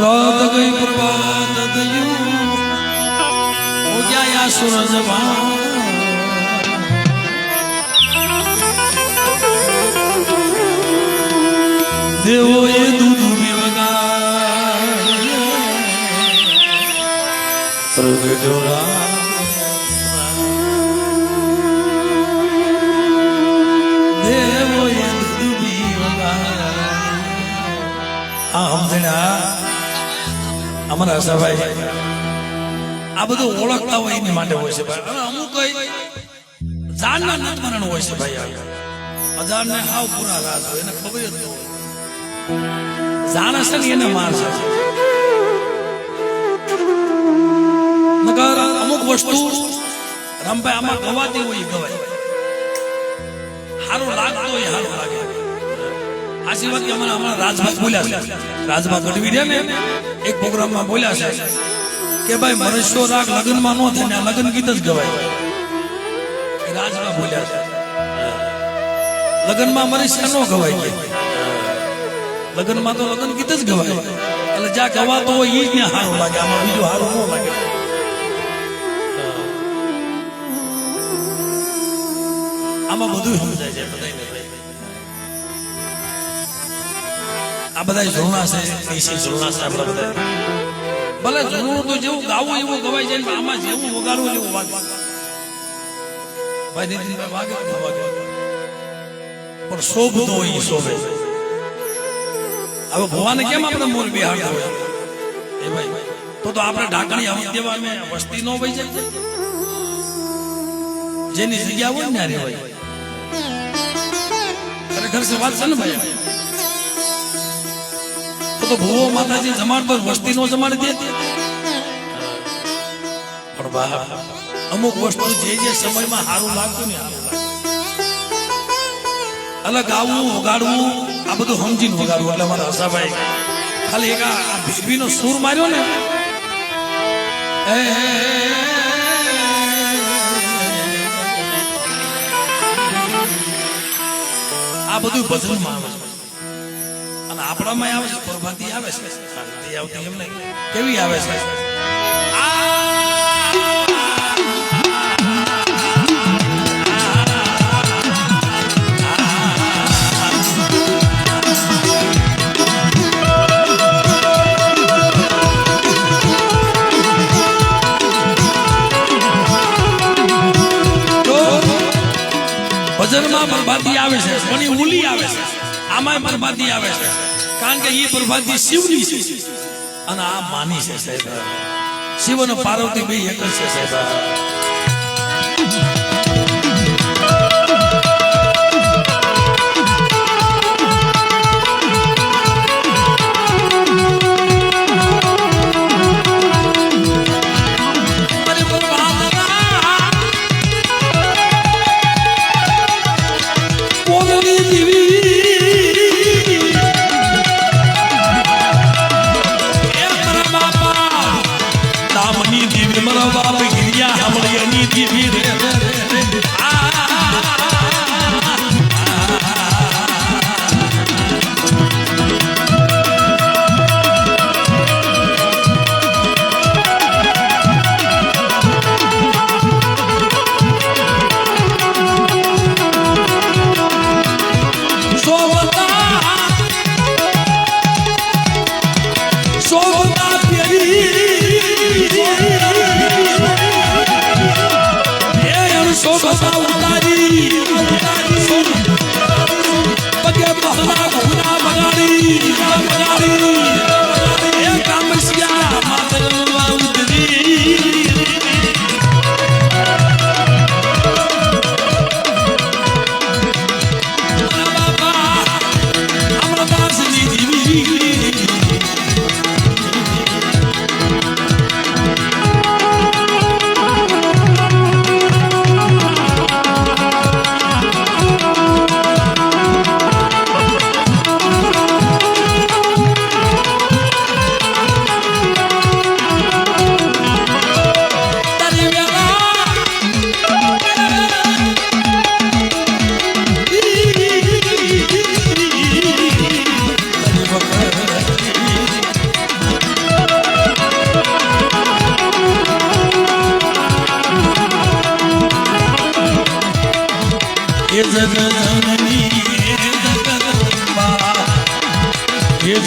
રાત ગઈ પ્રભાત થયું ઉગ્યા સૂરજ દેવો એ દૂધ પ્રગટોરા દેવો અમારા હસાભાઈ આ બધું ઓળખતા હોય એની માટે હોય છે ભાઈ. અને અમુક જાણના મરણ હોય છે ભાઈ અજાણને હાવ પૂરા રાત હોય, એને ખબર જ ન હોય. જાણે છે ને એને મારશે છે. અમુક વસ્તુ રમભાઈ આમાં ગવાતી હોય ગવાય. સારું લાગતું હોય સારું લાગે. આશીર્વાદ કે અમારા અમારા રાજભાગ બોલ્યા છે. રાજભાગ ગઢવી રહ્યા ને એક પ્રોગ્રામમાં બોલ્યા છે કે ભાઈ, મરસ્યો રાગ લગ્નમાં નો થાય ને લગ્ન ગીત જ ગવાય. એ રાજભાગ બોલ્યા છે. લગ્નમાં મરસ્યા નો ગવાય લગ્નમાં તો લગ્ન ગીત જ ગવાય. એટલે જ્યાં ગવાતો હોય ઈ જ ને સારું લાગે, આમાં બીજું સારું ન લાગે. આમાં બધું સમજાય છે, બધાયને. આ બધા ઝૂણા છે દેશી ઝૂણા છે આપણા બધા ભલે ઝૂણું તો જેવું ગાવું એવું ગવાય જાય પણ આમાં જેવું વગાડવું એવું વાગે. ભાઈ નીતિનભાઈ વાગે ન વાગે? પણ શોભતો હોય એ શોભે. હવે ભવાને કેમ આપણે મોર બિહાર એ ભાઈ, તો તો આપણે ઢાંકણી આવી દેવા અમે વસ્તી નો વહી જાય. જેની જગ્યા હોય ને હોય ખરેખર વાત છે ને ભાઈ? તો ભૂવો માતાજી જમાડ પર વસ્તી નો જમાડ દે. પણ બા અમુક વસ્તુ જે જે સમયમાં સારું લાગતું ને અલગ ગાવું વગાડવું આ બધું સમજીને વગાડવું એટલે મારા હસાભાઈ ખાલી એક આ ભીબીનો સૂર માર્યો ને. એ, આ બધું ભજનમાં આપણામાં આવે છે, પ્રભાતી આવે છે. શાંતિ આવતી એમ નહીં કેવી આવે છે? તો ભજનમાં બરબાદી આવે છે એ ઉલી આવે છે? આમાં બરબાદી આવે છે. કારણ કે એ પ્રભાતિ શિવની છે. અને આ માની છે સાહેબ. શિવ અને પાર્વતી બે એક જ છે સાહેબ.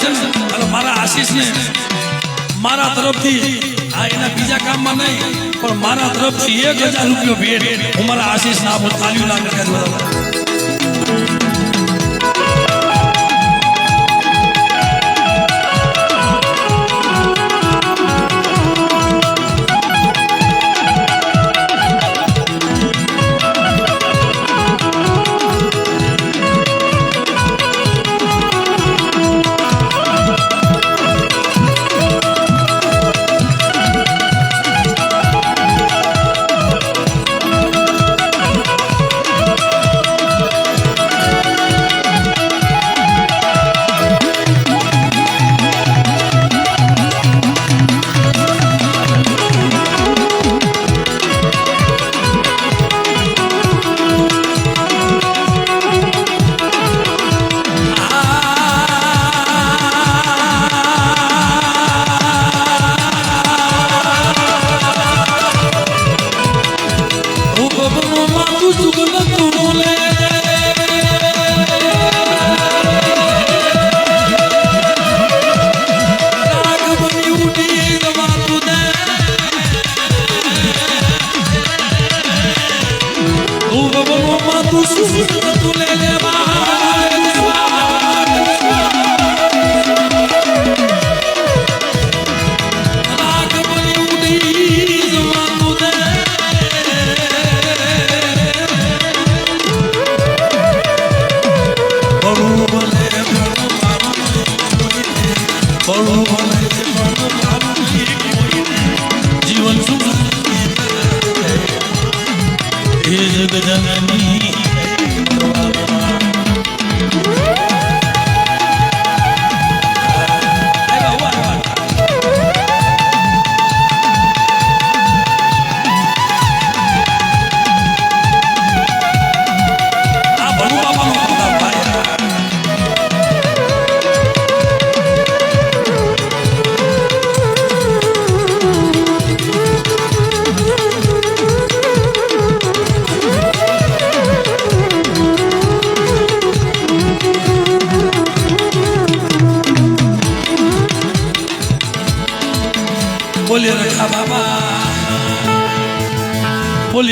છે અને મારા આશીષને મારા તરફથી, આ એના બીજા કામમાં નહીં, પણ મારા તરફથી એક હજાર રૂપિયો ભેટ હું મારા આશીષ ના આપું, તાલીમ ના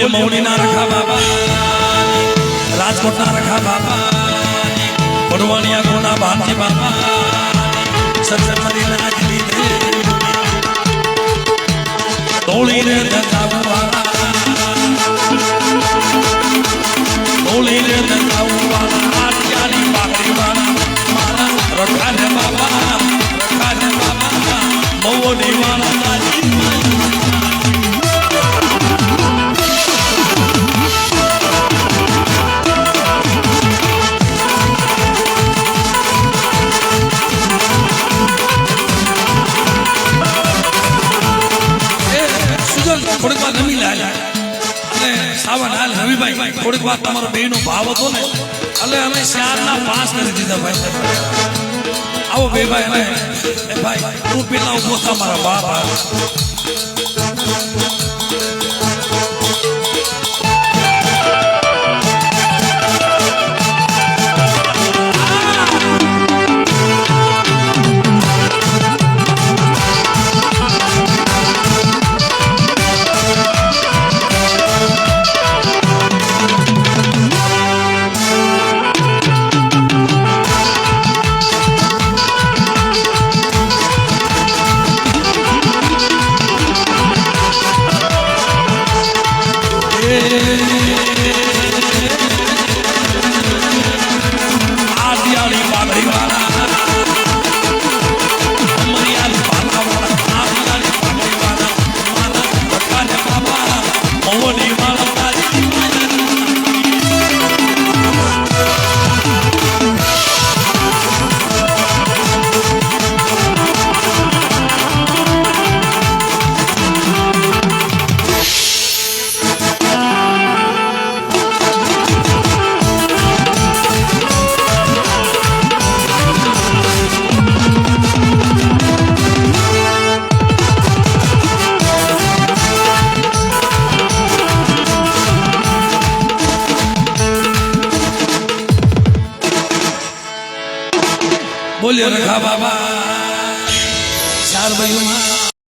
મૌનીના રખા બાબા. રાજકોટના રખા બાબા. વડવાણિયા ગોના ભાનજી બાબા. લીધે તોળીને ધકાવવાળા સુજલ થોડીક રમી લે અને સાવન હાલ રવિભાઈ, થોડીક વાર તમારો બેનો ભાવ હતો ને, એટલે અમે ચારના પાસ કરી દીધા ભાઈ. આવો બે ભાઈ ભાઈ પેલા ઊભો મારા બાપ.